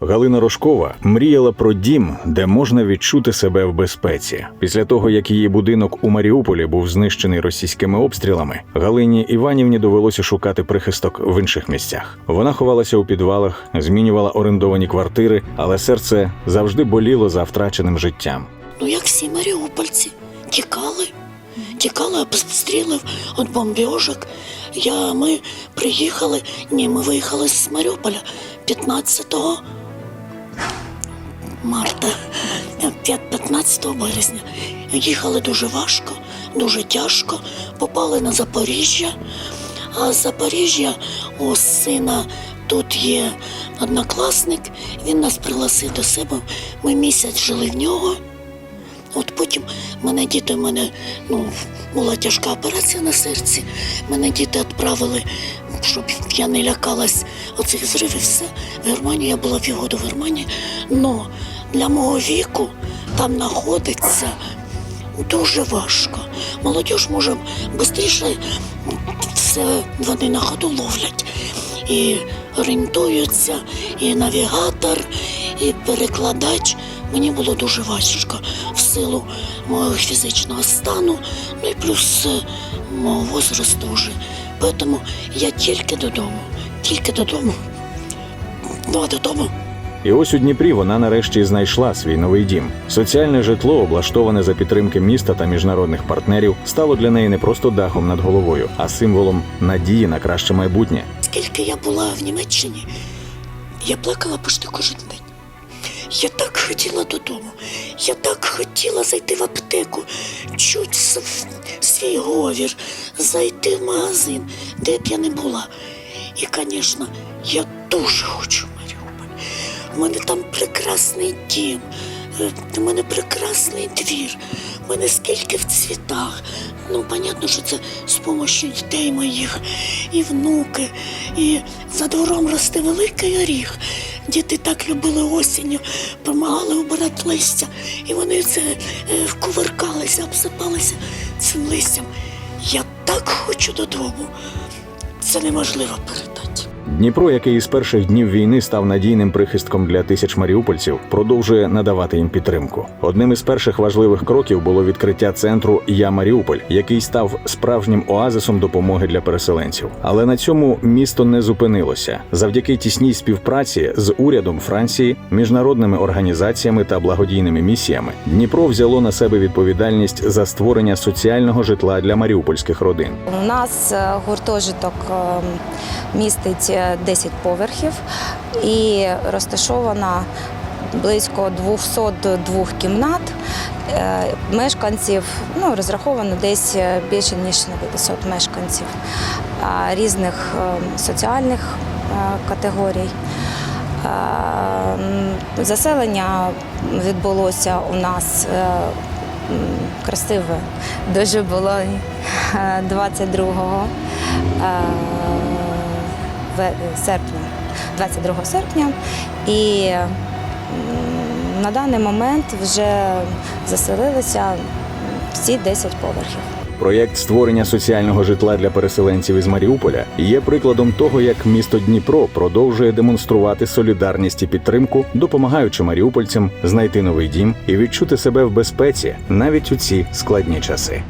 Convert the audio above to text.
Галина Рожкова мріяла про дім, де можна відчути себе в безпеці. Після того, як її будинок у Маріуполі був знищений російськими обстрілами, Галині Іванівні довелося шукати прихисток в інших місцях. Вона ховалася у підвалах, змінювала орендовані квартири, але серце завжди боліло за втраченим життям. Ну, як всі маріупольці, тікали. Тікали обстрілів від бомбіжок. Я, ми приїхали, ні, ми виїхали з Маріуполя 15 марта, е, 15 березня. Їхали дуже важко, дуже тяжко, попали на Запоріжжя. А з Запоріжжя у сина тут є однокласник, він нас пригласив до себе. Ми місяць жили в нього. От потім мене діти, мене ну, була тяжка операція на серці. Мене діти відправили, щоб я не лякалась оцих зривів. Все. В Германію я була в Германії. Но для мого віку там знаходиться дуже важко. Молодь може швидше все вони на ходу ловлять. І орієнтуються, і навігатор, і перекладач. Мені було дуже важко в силу мого фізичного стану, ну і плюс е, мого возрасту вже. Тому я тільки додому, тільки додому. Ну, а додому. І ось у Дніпрі вона нарешті знайшла свій новий дім. Соціальне житло, облаштоване за підтримки міста та міжнародних партнерів, стало для неї не просто дахом над головою, а символом надії на краще майбутнє. Скільки я була в Німеччині, я плакала почти кожен день. Я так хотіла додому. Я так хотіла зайти в аптеку, чуть свій говір, зайти в магазин, де б я не була. І, звісно, я дуже хочу Маріуполь. У мене там прекрасний дім, е, у мене прекрасний двір, у мене скільки в цвітах. Ну, понятно, що це з допомогою дітей моїх, і внуки, і за двором росте великий оріг. Діти так любили осінню, допомагали обирати листя, і вони це е, кувыркалися, обсипалися цим листям. Я так хочу додому. Це неможливо передати. Дніпро, який із перших днів війни став надійним прихистком для тисяч маріупольців, продовжує надавати їм підтримку. Одним із перших важливих кроків було відкриття центру Я Маріуполь, який став справжнім оазисом допомоги для переселенців. Але на цьому місто не зупинилося. Завдяки тісній співпраці з урядом Франції, міжнародними організаціями та благодійними місіями Дніпро взяло на себе відповідальність за створення соціального житла для маріупольських родин. У нас е, гуртожиток е, містить 10 поверхів і розташовано близько 202 кімнат. Е, Мешканців ну, розраховано десь е, більше ніж на 500 мешканців різних е, соціальних категорій. Заселення відбулося у нас красиве. Дуже було е, 22 е, ве- серпня, 22 серпня. І на даний момент вже заселилися всі 10 поверхів. Проєкт створення соціального житла для переселенців із Маріуполя є прикладом того, як місто Дніпро продовжує демонструвати солідарність і підтримку, допомагаючи маріупольцям знайти новий дім і відчути себе в безпеці навіть у ці складні часи.